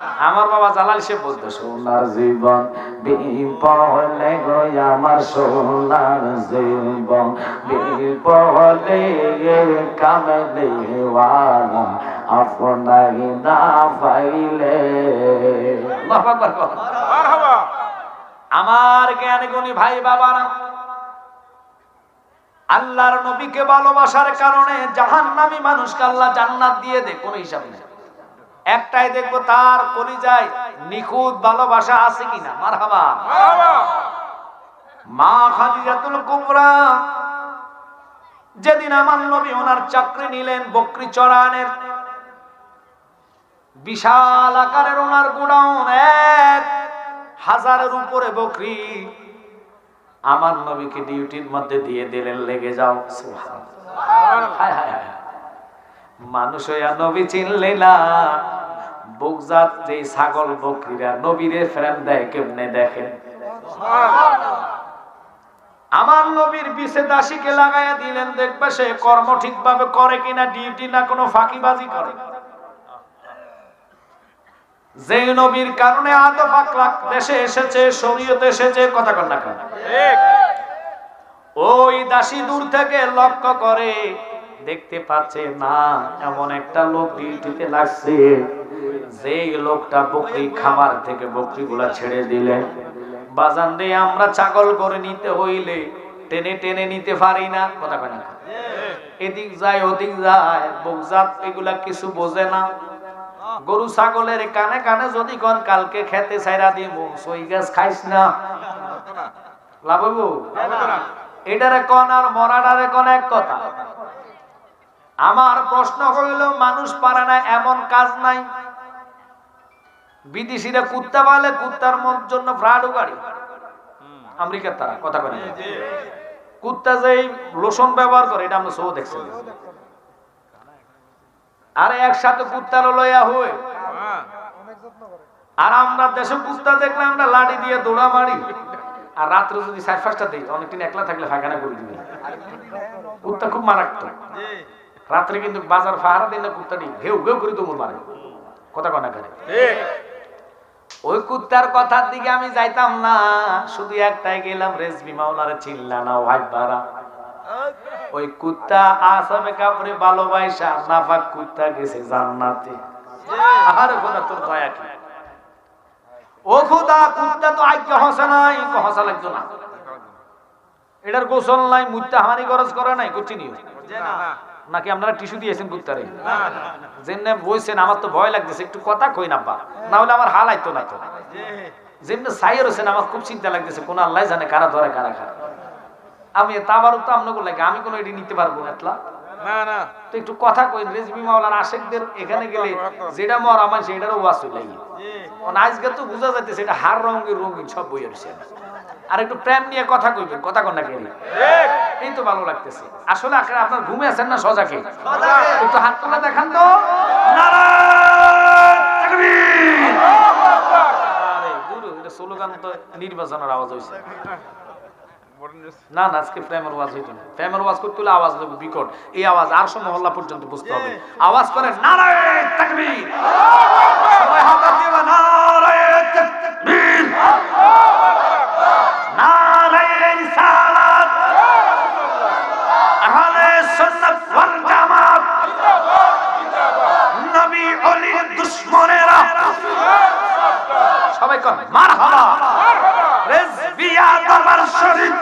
আমার বাবা জালাল সে বলতো সোনার জীবন বিপলে গো আমার সোনার জীবন বিপলে কামলে ওয়ালা আপনাই না পাইলে। আমার জ্ঞান গুণী ভাই বাবারা আল্লাহর নবীকে ভালোবাসার কারণে জাহান্নামী মানুষকে আল্লাহ জান্নাত দিয়ে দে কোনো হিসাব নেই। একটাই দেখব তার কলিজায় নিখুঁত ভালোবাসা আছে কিনা। মারহাবা। মা খাদিজাতুল কুবরা যেদিন আমার নবী ওনার চাকরি নিলেন বকরি চড়ানের বিশাল আকারের ওনার গোডাউন এক হাজারের উপরে বকরি আমার নবীকে ডিউটির মধ্যে দিয়ে দিলেন লেগে যাও। হায় হায় হায়। মানুষ হইয়া নবী চিনলে না। বুকজাত যে ছাগল বকরিরা নবীরে ফ্রেম দেয় কেমনে দেখেন? আমার নবীর বিশে দাসীকে লাগাইয়া দিলেন দেখবে সে কর্ম ঠিকভাবে করে কিনা ডিউটি না কোনো ফাঁকিবাজি করে। যে নবীর কারণে আদব আকলাক দেশে এসেছে শরীয়তে এসেছে কথা কন না কেন? ওই দাসী দূর থেকে লক্ষ্য করে দেখতে পাচ্ছে না এমন একটা লোক ডিউটিতে লাগছে। যেই লোকটা বকরি খামার থেকে বকরিগুলা ছেড়ে দিলে। বাজান দিয়ে আমরা ছাগল করে নিতে হইলে টেনে টেনে নিতে পারি না। কথা কয় না এদিক যায় ওদিক যায় বকজাত এগুলা কিছু বোঝে না। গরু ছাগলের কানে কানে যদি কোন কালকে খেতে ছাইরা দিব সই গাছ খাইস না। লাভ? এটারে কোন আর মরাটারে কন এক কথা। আমার প্রশ্ন হইল মানুষ পারে না এমন কাজ নাই। বিদেশিরা কুত্তা পালে কুত্তার মন- জন্য ফ্রাডু গাড়ি আমেরিকার তারা কথা বলে কুত্তা যে লোশন ব্যবহার করে এটা আমরা সৌ দেখছি। আরে একসাথে কুত্তা লইয়া হয়ে। আর আমরা দেশে কুত্তা দেখলে আমরা লাড়ি দিয়ে দৌড়া মারি। আর রাত্রে যদি সাড়ে পাঁচটা দিই অনেকদিন একলা থাকলে ফাঁকানা করে দিবে। কুত্তা খুব মারাত্মক। রাত্রে কিন্তু বাজার ফাহারা দিন না কুত্তাটি ঘেউ ঘেউ করে তুমুল মারে। কথা কনা করে ওই কুত্তার কথার দিকে আমি যাইতাম না শুধু একটাই গেলাম রেজবি মাওলারে চিল্লা না ভাই বাড়া। ওই কুত্তা আসামে কাপড়ে ভালোবাসা নাফাক কুত্তা গেছে জান্নাতে। আর খোদা তোর দয়া কি? ও খোদা কুত্তা তো আজ্ঞা হসে নাই কো হসা লাগতো না। এটার গোসল নাই মুত্তা হানি খরচ করে নাই করছি নিও। নাকি আপনারা টিস্যু দিয়েছেন কুত্তারে যেমনে বইছেন আমার তো ভয় লাগতেছে একটু কথা কই না বা না হলে আমার হাল আইতো না তো। যেমনি সাইয়ের হোসেন আমার খুব চিন্তা লাগতেছে কোন আল্লাহ জানে কারা ধরে কারা খায়। আমি তাবারও তো আপনাকে লাগে আমি কোনো এটি নিতে পারব এতলা? না না। তো একটু কথা কই রেজবি মাওলার আশেকদের এখানে গেলে যেটা মরা মানুষ এটারও চলে গিয়ে আজকে তো বোঝা যাইতেছে এটা হার রঙের রঙিন সব বই রয়েছে আর একটু প্রেম নিয়ে কথা কইবেন কথা কন না কেন? এই তো ভালো লাগতেছে। আসলে আখের আপনার ঘুমে আছেন না সজাকে একটু হাত তোলা দেখান তো। নির্বাচনের আওয়াজ হয়েছে না না আজকে প্রেমের ওয়াজ হইতো না। প্রেমের ওয়াজ করতে হলে আওয়াজ লাগবে বিকট। এই আওয়াজ আর সব মহল্লা পর্যন্ত বুঝতে হবে। আওয়াজ করে নারায়ণ তাকবীর। সবাই হাত দিবা নারায়ণ তাকবীর নারায়ণ রিসালাত আহলে সুন্নাত ওয়াল জামাত নবী ওলির দুশমনেরা সবাই কর মারহাবা রেজবিয়া দরবার শরীফ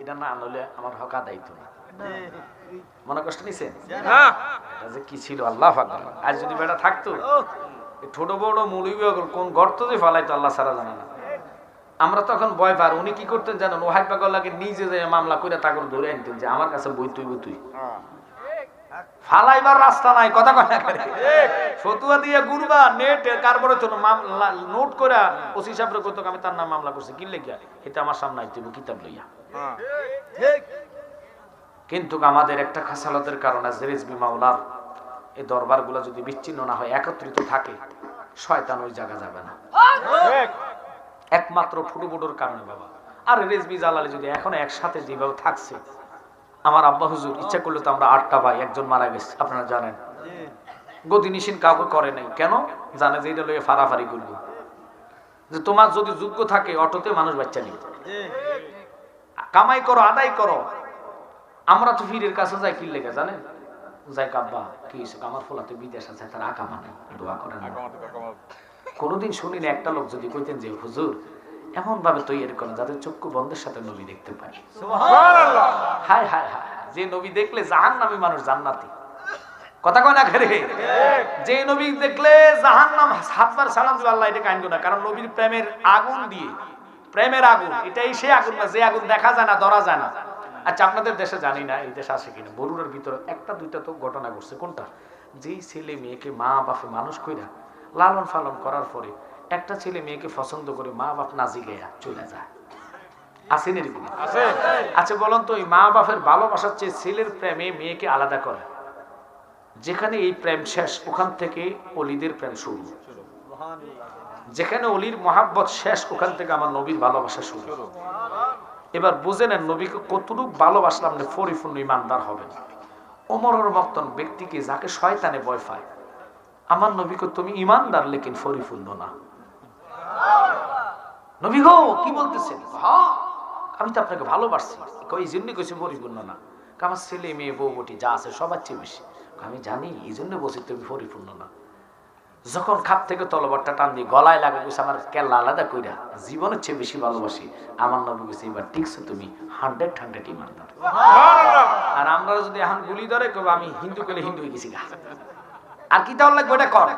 এটা না আনলে আমার হকা দায়িত্ব না মনে কষ্ট নিছেন যে কি ছিল আল্লাহ আজ যদি বেটা থাকতো ছোট বড় মুলুবি কোন গর্ত যে ফালাইতো আল্লাহ সারা জানে না। আমরা তখন ভয় পার উনি কি করতেন জানেন ওহাই পাগলাকে নিজে যে মামলা করে তাকে ধরে আনতেন যে আমার কাছে বই তুই বই তুই। ফালাইবার রাস্তা নাই কথা কথা করে ফতুয়া দিয়ে গুরবা নেট কারবারে তো মামলা নোট করে ওসি সাহেবের কত আমি তার নাম মামলা করছি কি লেখিয়া এটা আমার সামনে আইতে কিতাব লইয়া। কিন্তু আমাদের একটা খাসালতের কারণে জেরেজবি মাওলার এই দরবারগুলো যদি বিচ্ছিন্ন না হয়, একত্রিত থাকে, শয়তান ওই জায়গা যাবে না। একমাত্র ফুটু ফুটুর কারণে বাবা। আর রেজবি জালালি যদি এখন একসাথে যেভাবে থাকছে, আমার আব্বা হুজুর, ইচ্ছা করলে তো আমরা আটটা ভাই, একজন মারা গেছে, আপনারা জানেন। গদিনিসীন কাউকে করে নাই। কেন? জানে যে এটা লইয়ে ফারাফারি করব। যে তোমার যদি যোগ্য থাকে, অটোতে মানুষ বাচ্চা নিবে। কামাই করো, আদায় করো আমরা তো ফিরের কাছে যাই কি লেগে জানেন? যাই কাব্বা কি হয়েছে? আমার ফলাতে বিদেশ আছে তার আঁকা মানে দোয়া করেন কোনোদিন শুনি না একটা লোক যদি কইতেন যে হুজুর এমন ভাবে তৈরি করেন যাদের চক্ষু বন্ধের সাথে নবী দেখতে পায়। হায় হায় হায় যে নবী দেখলে জাহান নামী মানুষ জান্নাতি। কথা কয় না ঘরে যে নবী দেখলে জাহান নাম সাতবার সালাম দিবে আল্লাহ এটা কাইন্দ না। কারণ নবীর প্রেমের আগুন দিয়ে প্রেমের আগুন এটাই সে আগুন না যে আগুন দেখা যায় না ধরা যায় না। আচ্ছা আপনাদের দেশে জানি না এই দেশে আসে কিনা। বরুড়ার ভিতরে একটা দুইটা তো ঘটনা ঘটছে। কোনটা? যেই ছেলে মেয়েকে মা বাপে মানুষ কইরা লালন পালন করার পরে একটা ছেলে মেয়েকে পছন্দ করে মা বাপ নাজি গেয়া চলে যায়। আসেন এরকম? আচ্ছা বলুন তো এই মা বাপের ভালোবাসার চেয়ে ছেলের প্রেমে মেয়েকে আলাদা করে। যেখানে এই প্রেম শেষ ওখান থেকে অলিদের প্রেম শুরু। যেখানে অলির মহাব্বত শেষ ওখান থেকে আমার নবীর ভালোবাসা শুরু। এবার বুঝে নেন নবীকে কতটুক ভালোবাসলাম না পরিপূর্ণ ইমানদার হবে ওমরের মতন ব্যক্তিকে যাকে শয়তানে ভয় পায়, আমার নবীকে তুমি ইমানদার লেকিন পরিপূর্ণ না। কি বলতেছেন? আমি তো আপনাকে ভালোবাসছি। এই জন্যই কইছি পরিপূর্ণ না। আমার ছেলে, মেয়ে, বউ, বটি যা আছে সবার চেয়ে বেশি। আমি জানি, এই জন্য বলছি তুমি পরিপূর্ণ না। যখন খাপ থেকে তলবারটা টান দিয়ে গলায় লাগে গেছে আমার কেল্লা আলাদা কইরা জীবনের চেয়ে বেশি ভালোবাসি। আমার নবী গেছে এবার ঠিকছে তুমি হান্ড্রেড হান্ড্রেড ইমানদার। আর আমরা যদি এখন গুলি ধরে কবে আমি হিন্দু কেলে হিন্দু হয়ে গেছি আর কি তাহলে লাগবে ওটা কর?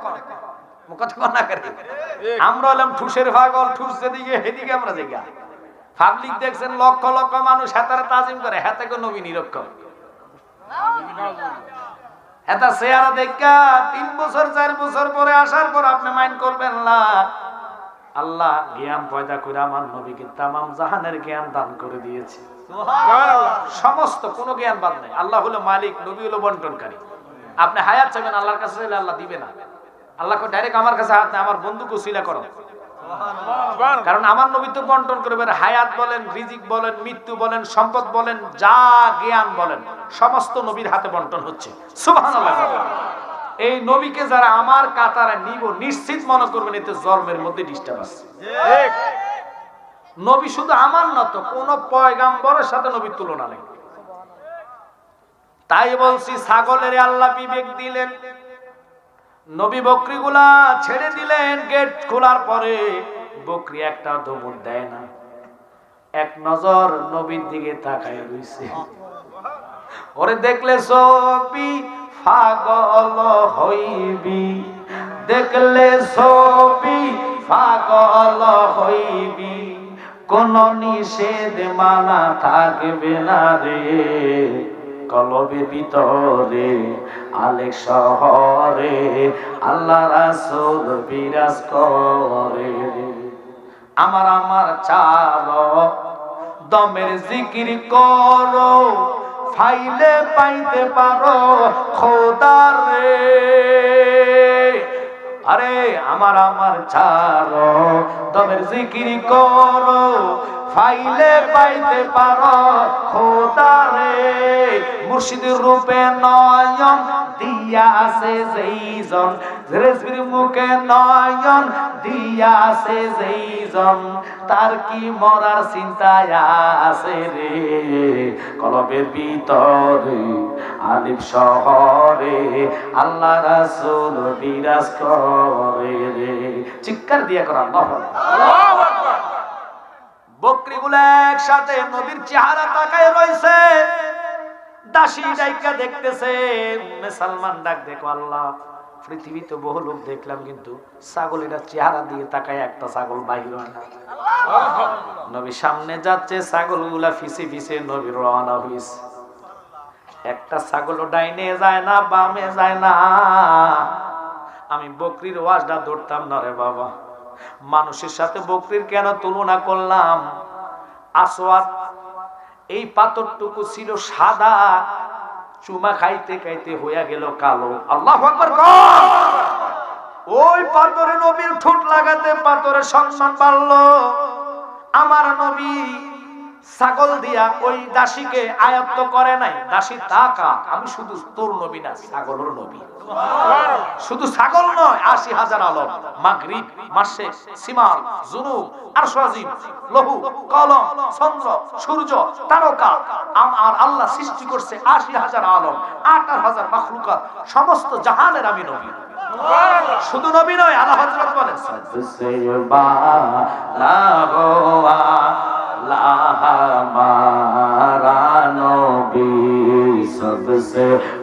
কথা কর না করে আমরা হলাম ঠুসের পাগল ঠুস যেদিকে সেদিকে আমরা যাই গা। পাবলিক দেখছেন লক্ষ লক্ষ মানুষ হাতারে তাজিম করে হাতে নবী নিরক্ষর। এটা চেহারা দেখা তিন বছর চার বছর পরে আসার পর আপনি মাইন্ড করবেন না। আল্লাহ জ্ঞান পয়দা করে আমার নবীকে তামাম জাহানের জ্ঞান দান করে দিয়েছে। সমস্ত কোনো জ্ঞান বাদ নাই। আল্লাহ হলো মালিক নবী হলো বন্টনকারী। আপনি হায়াত চাইবেন আল্লাহর কাছে আল্লাহ দিবে না। আল্লাহ ডাইরেক্ট আমার কাছে হাত আমার বন্ধুকে উসিলা করো। কারণ আমার নবী তো বন্টন করবে হায়াত বলেন রিজিক বলেন মৃত্যু বলেন সম্পদ বলেন যা জ্ঞান বলেন সমস্ত নবীর হাতে বন্টন হচ্ছে। এই নবীকে যারা আমার কাতারে নিব নিশ্চিত মনে করবেন এতে জন্মের মধ্যে ডিস্টার্ব আছে। নবী শুধু আমার না তো কোন পয়গাম্বরের সাথে নবীর তুলনা নেই। তাই বলছি ছাগলের আল্লাহ বিবেক দিলেন নবী বকরিগুলা ছেড়ে দিলেন, গেট খোলার পরে বকরি একটা দমুর দেয় না। এক নজর নবীর দিকে তাকায় রইছে। ওরে দেখলে ছবি পাগল হইবি, দেখলে ছবি পাগল হইবি। কোন নিষেধ মানা থাকবে না রে। কলবের ভিতরে, আলেক শহরে, আল্লাহ রাসূল বিরাজ করে। আমার আমার চালো দমের জিকির করো, ফাইলে পাইতে পারো খোদার আরে আমার আমার ছাড়ো দমের জিকির করো ফাইলে পাইতে পারো, খোদারে। মুর্শিদের রূপে নয়ন দিয়া আছে যেইজন। রেজবির মুখে নয়ন দিয়া আছে যেইজন। তার কি মরার চিন্তায় আছে রে? কলবের ভিতরে আলিফ শহরে, আল্লাহ রাসূল বিরাজ করে রে। চিৎকার দিয়া কর, আল্লাহ বকরিগুলো একসাথে নবীর চেহারা তাকায় রয়েছে। দাসী ডাইকা দেখতেছে উম্মে সালমান ডাক দেখো আল্লাহ পৃথিবীতে বহু লোক দেখলাম কিন্তু ছাগলেরা চেহারা দিয়ে তাকায় একটা ছাগল বাহির হয় না। নবী সামনে যাচ্ছে ছাগলগুলা ফিসে ফিসে নবীর রওনা হইছে। একটা ছাগল ডাইনে যায় না বামে যায় না। আমি বকরির ওয়াজটা ধরতাম না রে বাবা। মানুষের সাথে বকরির কেন তুলনা করলাম? আসওয়াদ, এই পাথরটুকু ছিল সাদা, চুমা খাইতে খাইতে হইয়া গেল কালো। আল্লাহ ওই পাথরে নবীর ঠোঁট লাগাতে পাথরের সম্মান বাড়লো। আমার নবী ছাগল দিয়া ওই দাসীকে আয়ত্ত করে নাই। দাসী তাকা আমি শুধু তোর নবী না, ছাগলের নবী। শুধু ছাগল নয়, আশি হাজার আলম, মাগরিব, মাসে সিমাল জুনু আর আরশাজিব লহু, কলম, চন্দ্র, সূর্য, তারকা আর আল্লাহ সৃষ্টি করছে আশি হাজার আলম আট হাজার মাখলুকাত, সমস্ত জাহানের আমি নবী। শুধু নবী নয়, আল্লাহ হজরত বলেন, সবসে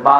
বা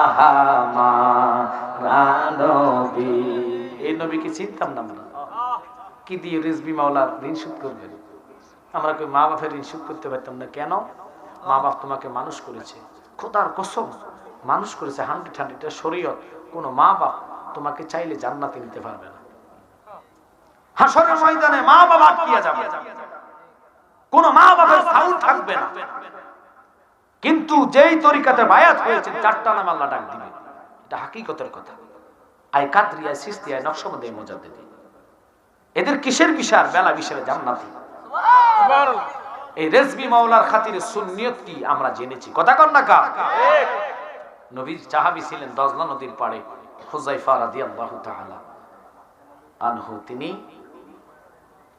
নবীকে চিনতাম না আমরা। কি দিয়ে রিজবি মাওলার ঋণ শোধ করবেন আমরা কই মা বাপের ঋণ শোধ করতে পারতাম না কেন? মা বাপ তোমাকে মানুষ করেছে। খোদার কসম, মানুষ করেছে হান্ড্রেড হান্ড্রেড। শরীয়ত। কোনো মা বাপ তোমাকে চাইলে জান্নাতে নিতে পারবে না। না। কিন্তু যেই তরিকাতে বায়াত হয়েছে, চারটা নাম আল্লাহ ডাক দিবে। এটা হাকিকতের কথা। কাতরিয়া সিস্তিয়া নকশবন্দে মোজাদ্দেদি। এদের কিসের বিশার বেলা বিশারে জান্নাতি। এই রেজবি মাওলার খাতিরে সুন্নিয়ত কি আমরা জেনেছি? কথা কর না কা নবী সাহাবী ছিলেন দজলা নদীর পাড়ে হুজাইফা রাদিয়াল্লাহু তাআলা আনহু। তিনি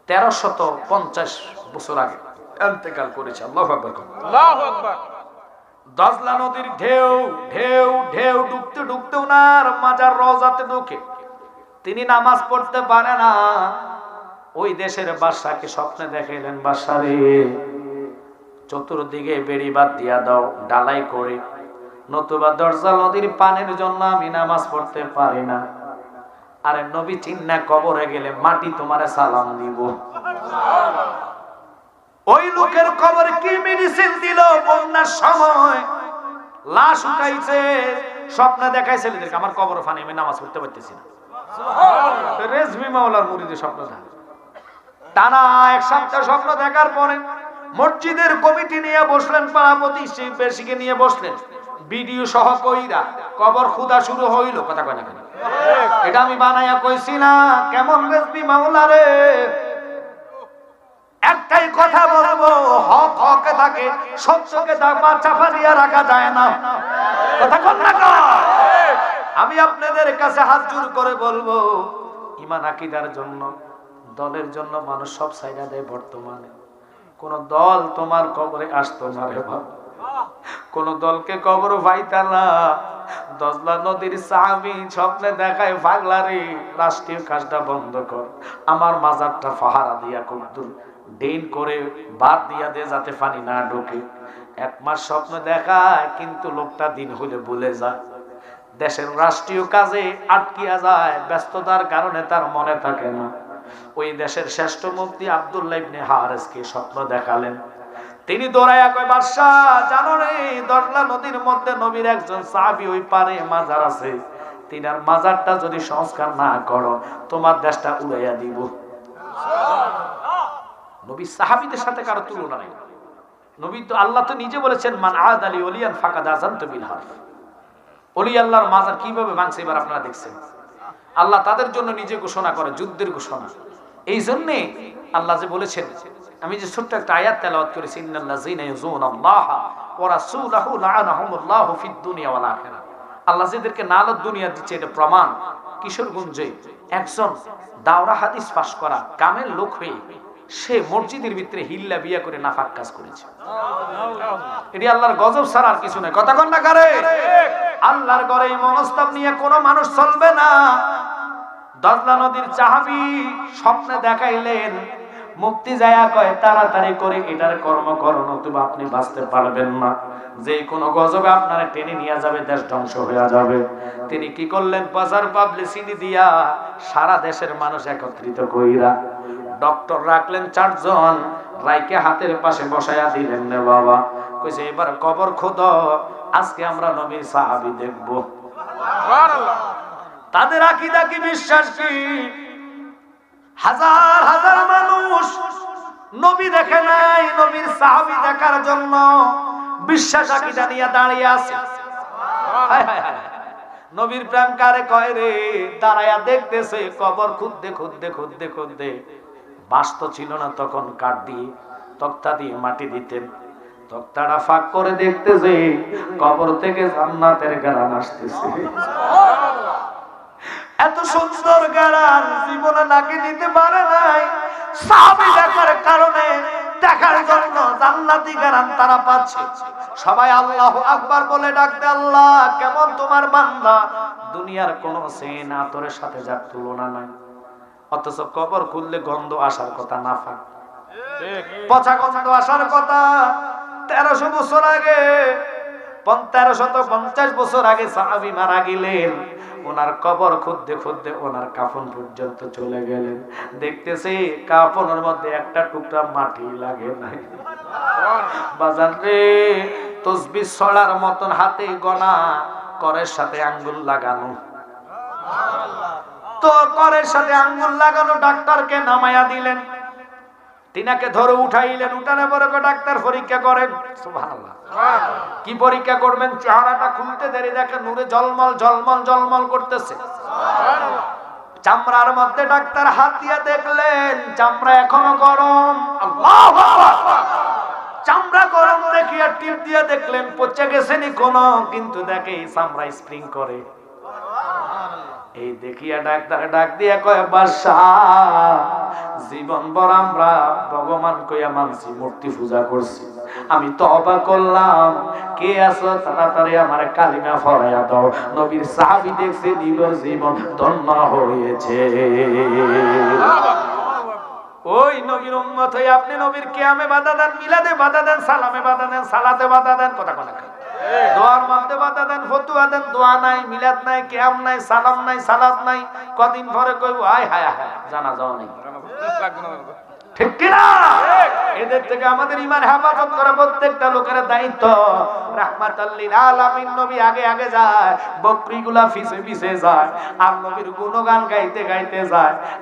তেরোশত পঞ্চাশ বছর আগে ইন্তেকাল করেছে। আল্লাহু আকবার। কর। দজলা নদীর ঢেউ ঢেউ ঢেউ, ডুবতে ডুবতে ওনার মাজার রওজাতে ঢুকে। তিনি নামাজ পড়তে পারে না। ওই দেশের বাদশাকে স্বপ্নে দেখাইলেন বাদশারে চতুর্দিকে বেড়িবাদ দিয়া দাও, ডালাই করে। নতুবা দরজা নদীর পানের জন্য আমি নামাজ পড়তে পারি না। আরে নবী চিন্না কবরে গেলে মাটি তোমারে সালাম দিব। লোকের কবর কি মেডিসিন দিল বন্যার সময়? লাশ উঠাইছে স্বপ্নে দেখাইছে ছেলেদেরকে আমার কবর ফানি আমি নামাজ পড়তে পারতেছি না। রেজমি মাওলার স্বপ্ন টানা এক সপ্তাহ স্বপ্ন দেখার পরে মসজিদের কমিটি নিয়ে বসলেন পাড়াপতি বেশিকে নিয়ে বসলেন। ভিডিও সহ কইরা কবর খুদা শুরু হইল কথা কয় না কেন? এটা আমি বানাইয়া কইছি না কেমন রেজমি মাওলা রে? একটাই কথা বলব, হক হকে থাকে, সত্যকে দাপা চাপা দিয়া রাখা যায় না। কথা কন না আমি আপনাদের কাছে হাত জোর করে বলব, ইমান আকিদার জন্য, দলের জন্য মানুষ সব সাইডা দেয় বর্তমানে। কোন দল তোমার কবরে আসতো না রে বাবা কোন দলকে কবর পাইতা না। দজলা নদীর সাহাবি স্বপ্নে দেখায় পাগলারে রাষ্ট্রীয় কাজটা বন্ধ কর। আমার মাজারটা ফাহারা দিয়া কদ্দুর ডেন করে বাদ দিয়া দে যাতে পানি না ঢোকে। এক মাস স্বপ্ন দেখায়, কিন্তু লোকটা দিন হলে ভুলে যায়। দেশের রাষ্ট্রীয় কাজে আটকিয়া যায়, ব্যস্ততার কারণে তার মনে থাকে না। ওই দেশের শ্রেষ্ঠ মুক্তি আব্দুল্লাহ ইবনে হারেসকে স্বপ্ন দেখালেন। তিনি দৌড়াইয়া কয়, বাদশাহ, জানো রে নদীর মধ্যে নবীর একজন সাহাবী ওই পারে মাজার আছে। তিনার মাজারটা যদি সংস্কার না করো, তোমার দেশটা উড়াইয়া দিব। নবী সাহাবিদের সাথে কারও তুলনা নেই। নবী তো আল্লাহ তো নিজে বলেছেন, মান আদ আলী ওলিয়ান ফাঁকা দাজান তো বিল হারফ। অলি আল্লাহর মাজার কীভাবে ভাঙছে এবার আপনারা দেখছেন। আল্লাহ তাদের জন্য নিজে ঘোষণা করে, যুদ্ধের ঘোষণা। এই জন্যে আল্লাহ যে বলেছেন, আমি যে ছোট্ট একটা আয়াত তেলাওয়াত করেছি আল্লাহ যাদেরকে নালত দুনিয়া দিচ্ছে, এটা প্রমাণ। কিশোরগঞ্জে একজন দাওরা হাদিস পাশ করা, কামের লোক হয়ে সে মসজিদের ভিতরে হিল্লা বিয়া করে নাফাক কাজ করেছে। এটি আল্লাহর গজব ছাড়া আর কিছু নাই কথা না কারে? আল্লাহর ঘরে এই মনস্তাব নিয়ে কোনো মানুষ চলবে না। দজলা নদীর চাহাবি স্বপ্নে দেখাইলেন। মুক্তি যায়া কয়, তাড়াতাড়ি করে এটার কর্ম করো নতুবা আপনি বাঁচতে পারবেন না। যে কোনো গজবে আপনারা টেনে নিয়ে যাবে, দেশ ধ্বংস হয়ে যাবে। তিনি কি করলেন? বাজার পাবলিসিটি দিয়া সারা দেশের মানুষ একত্রিত কইরা ডক্টর রাখলেন চারজন রাইকে হাতের পাশে বসায়া দিলেন রে বাবা। কইছে এবার কবর খোদ আজকে আমরা নবীর সাহাবি দেখব। তাদের আকিদা কি বিশ্বাস কি? হাজার হাজার মানুষ নবী দেখে নাই নবীর সাহাবী দেখার জন্য বিশ্বাস আকিদা নিয়ে দাঁড়িয়ে আছে। নবীর প্রেম কারে কয় রে? দাঁড়ায়া দেখতেছে কবর খুদ্দে খুদ্দে খুদ্দে খুদ্দে বাস তো ছিল না তখন কাঠ দিয়ে, তক্তা দিয়ে মাটি দিতেন তক্তাটা ফাঁক করে দেখতেছে, কবর থেকে জান্নাতের গান আসতেছে। এত সুন্দর গান জীবনে নাকি নিতে পারে নাই। সাহাবী দেখার কারণে, দেখার জন্য জান্নাতি গান তারা পাচ্ছে। সবাই আল্লাহ আকবার বলে ডাকতে, আল্লাহ, কেমন তোমার বান্দা? দুনিয়ার কোন সেন আতরের সাথে যার তুলনা নাই। অথচ কবর খুললে গন্ধ আসার কথা না ফাঁক। পচা গন্ধ আসার কথা তেরোশো বছর আগে তেরোশত পঞ্চাশ বছর আগে সাহাবি মারা গেলেন। ওনার কবর খুদ্দে খুদ্দে ওনার কাফন পর্যন্ত চলে গেলেন। দেখতেছে কাফনের মধ্যে একটা টুকরা মাটি লাগে নাই। বাজান রে তসবি ছড়ার মতন হাতে গনা করের সাথে আঙ্গুল লাগানো। তো করের সাথে আঙ্গুল লাগানো ডাক্তারকে নামায়া দিলেন। তিনাকে ধরে উঠাইলেন উঠানে পরে ডাক্তার পরীক্ষা করেন। কি পরীক্ষা করবেন? চেহারাটা খুলতে দেরি দেখে নূরে জলমল জলমল জলমল করতেছে। চামড়ার মধ্যে ডাক্তার হাত দিয়ে দেখলেন চামড়া এখনও গরম। চামড়া গরম দেখিয়া টিপ দিয়ে দেখলেন পচে গেছে নি কোন? কিন্তু দেখে চামড়া স্প্রিং করে। এই দেখিয়া ডাক্তার ডাক দিয়া কয় বাসা জীবন ভর আমরা ভগবান কইয়া মানছি, মূর্তি পূজা করছি। আমি তো অবাক করলাম। কে আছো? তাড়াতাড়ি আমার কালিমা ফরাইয়া দাও। নবীর সাহাবি দেখছে, নিল জীবন ধন্য হয়েছে। ওই নবীর উম্মত হয়ে আপনি নবীর কিয়ামে বাধা দেন, মিলাদে বাধা দেন, সালামে বাধা দেন, সালাতে বাধা দেন, কথা কথা দোয়ার মধ্যে বাধা দেন, ফতুয়া দেন, দোয়া নাই, মিলাদ নাই, কিয়াম নাই, সালাম নাই, সালাত নাই। কদিন পরে কইব, আয় হায় হায় জানা যাও নাই।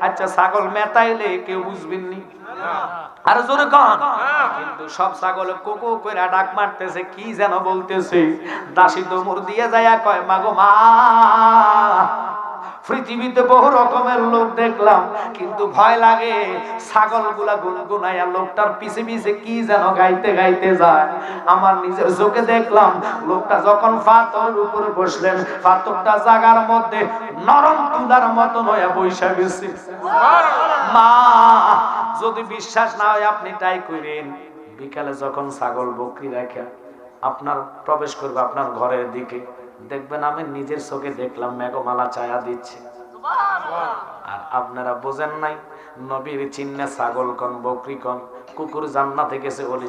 আচ্ছা ছাগল মেতাইলে কেউ বুঝবেন নি? আর জোরে কন। কিন্তু সব ছাগল কোকো কইরা ডাক মারতেছে, কি যেন বলতেছে। দাসী দমুর দিয়ে যায় কয়, মাগো মা পৃথিবীতে বহু রকমের লোক দেখলাম কিন্তু ভয় লাগে ছাগলগুলা গুনগুনাইয়া লোকটার পিছে পিছে কি যেন গাইতে গাইতে যায়। আমার নিজের চোখে দেখলাম লোকটা যখন পাথরের উপরে বসলেন পাথরটা জাগার মধ্যে নরম তুলার মতন হয়ে বৈশা গেছে। মা যদি বিশ্বাস না হয় আপনি তাই করেন বিকালে যখন ছাগল বকরি রাখা আপনার প্রবেশ করবে আপনার ঘরের দিকে। দেখবেন আমি নিজের চোখে দেখলাম মেঘমালা ছায়া দিচ্ছে। আর আপনারা বোঝেন নাই, নবীর চিন্না ছাগল কন বকরি কন কুকুর জান্নাতে গেছে বলে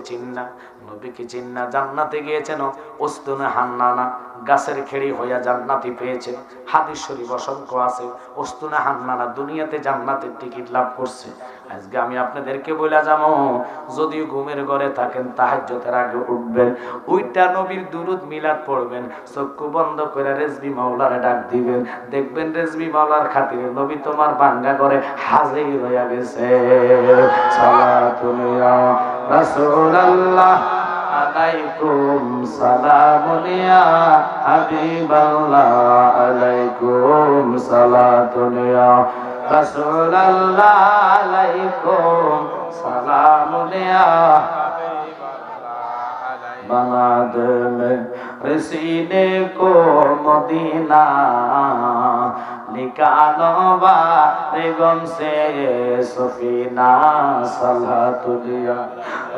নবীকে চিন্না জান্নাতে গিয়েছেন? ওস্তুনে হান্নানা, গাছের খেড়ি হইয়া জান্নাতি পেয়েছে হাদিস অসংখ্য আছে। ওস্তুনে হান্নানা দুনিয়াতে জান্নাতের টিকিট লাভ করছে। আজকে আমি আপনাদেরকে বলে যাব, যদিও ঘুমের ঘরে থাকেন তাহাজ্জতের আগে উঠবেন। ওইটা নবীর দুরুদ মিলাদ পড়বেন, চক্ষু বন্ধ করে রেজবি মাওলারে ডাক দিবেন। দেখবেন রেজবি মাওলার খাতিরে নবী তোমার বাঙ্গা করে হাজির হইয়া গেছে। সালাতুলিয়া রাসূলুল্লাহ। আলাইকুম সালামুন ইয়া হাবিবাল্লাহ আলাইকুম সালাতুন ইয়া রাসূলুল্লাহ আলাইকুম সালামুন بنا دے سینے کو مدینہ نکالو بارے غم سے سفینہ صلاح تجیا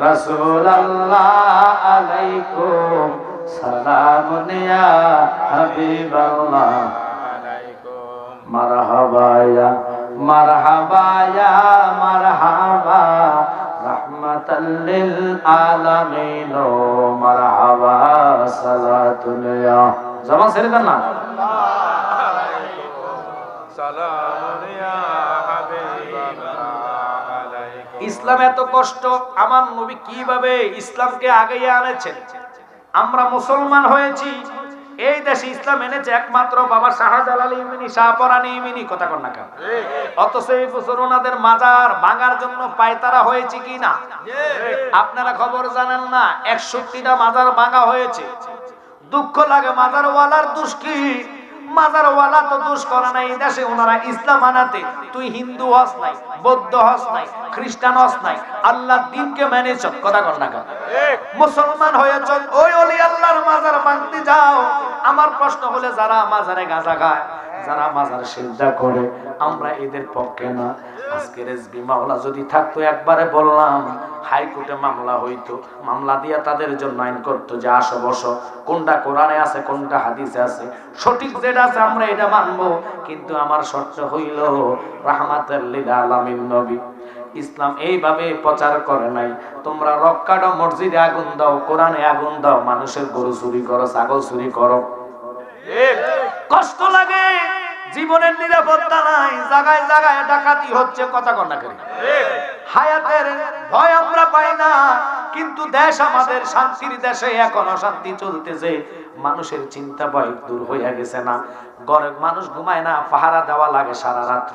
رسول اللہ علیکم سلام یا حبیب اللہ مرحبا یا مرحبا یا مرحبا না। ইসলাম এত কষ্ট আমার নবী কীভাবে ইসলামকে আগে আনেছেন? আমরা মুসলমান হয়েছি এই দেশে ইসলাম এনেছে একমাত্র বাবা শাহজালাল ইমিনি শাহপরানি ইমিনি কথা কর না কেন? অথচ এই বছর মাজার ভাঙার জন্য পায়তারা হয়েছে কি না? আপনারা খবর জানেন না, একষট্টিটা মাজার ভাঙা হয়েছে। দুঃখ লাগে মাজারওয়ালার ওয়ালার কি মাজারওয়ালা তো দোষ করে নাই দেশে ওনারা ইসলাম আনাতে তুই হিন্দু হস নাই, বৌদ্ধ হস নাই, খ্রিস্টান হস নাই, আল্লাহ দিনকে মেনে চল কথা কর না? মুসলমান হয়ে চল, ওই অলি আল্লাহর মাজার মানতে যাও আমার প্রশ্ন হলে, যারা মাজারে গাঁজা খায় যারা মাজার সিজদা করে আমরা এদের পক্ষে না। আজকের এসবি মামলা যদি থাকতো একবারে বললাম হাইকোর্টে মামলা হইতো। মামলা দিয়া তাদের জন্য আইন করতো যে আসো বসো। কোনটা কোরআনে আছে কোনটা হাদিসে আছে? সঠিক যেটা আছে আমরা এটা মানবো। কিন্তু আমার শর্ত হইল রাহমাতুল্লিল আলামিন নবী ইসলাম এইভাবে প্রচার করে নাই। তোমরা রক্কাডো মসজিদে আগুন দাও কোরআনে আগুন দাও মানুষের গরু চুরি করো ছাগল চুরি করো। কষ্ট লাগে। জীবনের নিরাপত্তা নাই জায়গায় জায়গায় ডাকাতি হচ্ছে, কথা কন্যা করি হায়াতের ভয় আমরা পাই না, কিন্তু দেশ আমাদের শান্তির দেশে এখন অশান্তি চলতেছে। মানুষের চিন্তা ভয় দূর হইয়া গেছে না। গরিব মানুষ ঘুমায় না, পাহারা দেওয়া লাগে সারা রাত্র।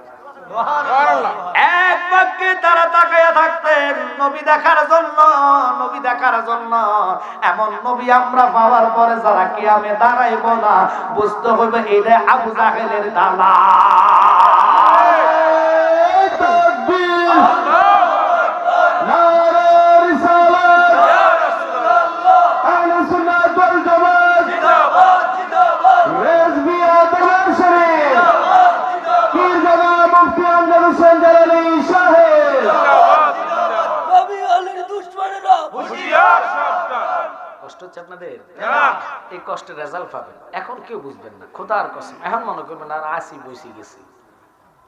এক তারা তাকাইয়া থাকতেন, নবী দেখার জন্য, নবী দেখার জন্য। এমন নবী আমরা পাওয়ার পরে যারা কিয়ামে দাঁড়াইব না, বুঝতে হবে এটা আবু জাহেলের দালা নবী আলীর দুশ্মনেরা কষ্ট হচ্ছে আপনাদের? এই কষ্টের রেজাল্ট পাবেন। এখন কেউ বুঝবেন না খোদার কসম। এখন মনে করবেন আর আসি বসি গেছি।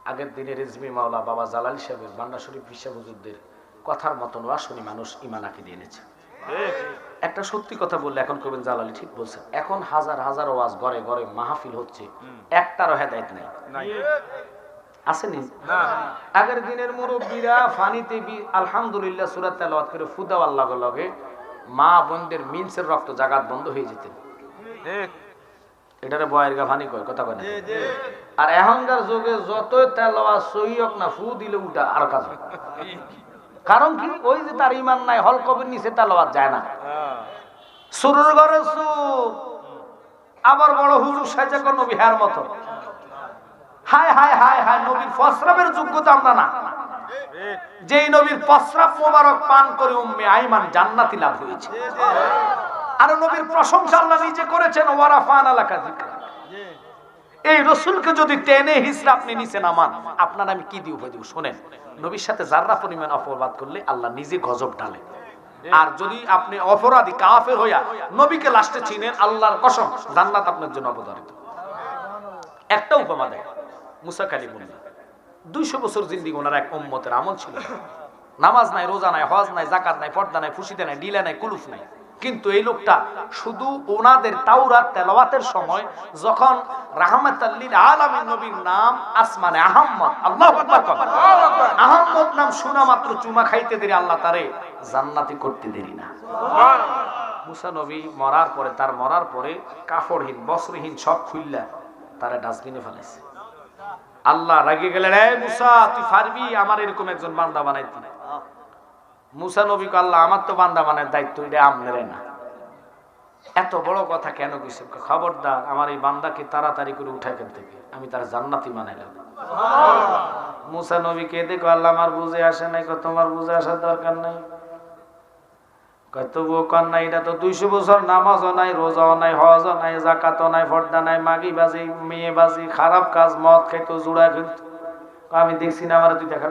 আগের দিনের রেজমি মাওলা বাবা জালাল সাহেবের বান্না শরীফ বিশ্ব হুজুরদের কথার মতন শুনি মানুষ ইমান আঁকি এনেছে। একটা সত্যি কথা বললে এখন করবেন জালালি ঠিক বলছেন। এখন হাজার হাজার ওয়াজ ঘরে ঘরে মাহফিল হচ্ছে একটারও হেদায়ত নেই। আসেনি? আগের দিনের মুরব্বীরা ফানিতে আলহামদুলিল্লাহ সুরাত তেলাওয়াত করে ফুদাও আল্লাহ লগে মা বোনদের মিলসের রক্ত জাগাত বন্ধ হয়ে যেতেন এটারে বয়ের গা ফানি কয় কথা কয় না। আর এখনকার যুগে যতই তেলাওয়াত সহি হোক না ফু দিলে উল্টা আর কাজ হয়। কারণ কি? ওই যে তার ইমান নাই হল কবির নিচে তেলাওয়াত যায় না। সুরের ঘরে আবার বড় হুজুর সাজা কর নবী হ্যার মতো। হায় হায় হায় হায় নবীর ফসরাবের যোগ্যতা আমরা না। যেই নবীর ফসরাব মোবারক পান করে উম্মে আইমান জান্নাতি লাভ হয়েছে। আর নবীর প্রশংসা আল্লাহ নিজে করেছেন, ওয়ারাফান আলাকা যিকরা। এই রসুলকে যদি টেনে হিসরা আপনি নিচে নামান, আপনার আমি কি দিব দিব শোনেন, নবীর সাথে যাররা পরিমাণ অপবাদ করলে আল্লাহ নিজে গজব ডালে আর যদি আপনি অপরাধী, কাফের হইয়া নবীকে লাস্টে চিনেন, আল্লাহর কসম, জান্নাত আপনার জন্য অবধারিত। একটা উপমা দেয়, মুসা কালিমুল্লাহ। দুইশো বছর জিন্দিগি ওনার এক উম্মতের আমল ছিল। নামাজ নাই, রোজা নাই, হজ নাই জাকাত নাই, পর্দা নাই, ফুসিতে নাই ডিলা নাই, কুলুফ নাই। কিন্তু এই লোকটা শুধু ওনাদের তাওরাত, তেলাওয়াতের সময় যখন রাহমাতাল্লিল নবীর নাম আসমানে আহম্মদ আহম্মদ নাম শোনা মাত্র চুমা খাইতে দেরি, আল্লাহ তারে জান্নাতি করতে দেরি না। মুসা নবী মরার পরে, তার মরার পরে কাপড়হীন বস্ত্রহীন সব খুললা তারা ডাস্টবিনে ফেলেছে আল্লাহ রাগে গেলেন এই মুসা তুই পারবি? আমার এরকম একজন বান্দা বানাইতি। মুসা নবীকে আল্লাহ আমার তো বান্দা বানার দায়িত্ব এটা আমনের না। এত বড় কথা কেন কইছে? খবরদার আমার এই বান্দাকে তাড়াতাড়ি করে উঠাই কেন থেকে আমি তার জান্নাতি বানাইলাম মুসা নবী কে দেখো আল্লাহ আমার বুঝে আসে নাই কত তোমার বুঝে আসার দরকার নাই। এটা তো দুইশো বছর নামাজও নাই, রোজাও নাই নাই, জাকাতও নাই নাই মাগি বাজি মেয়ে বাজি খারাপ কাজ, মদ আমি দেখছি না, আমার তুই দেখা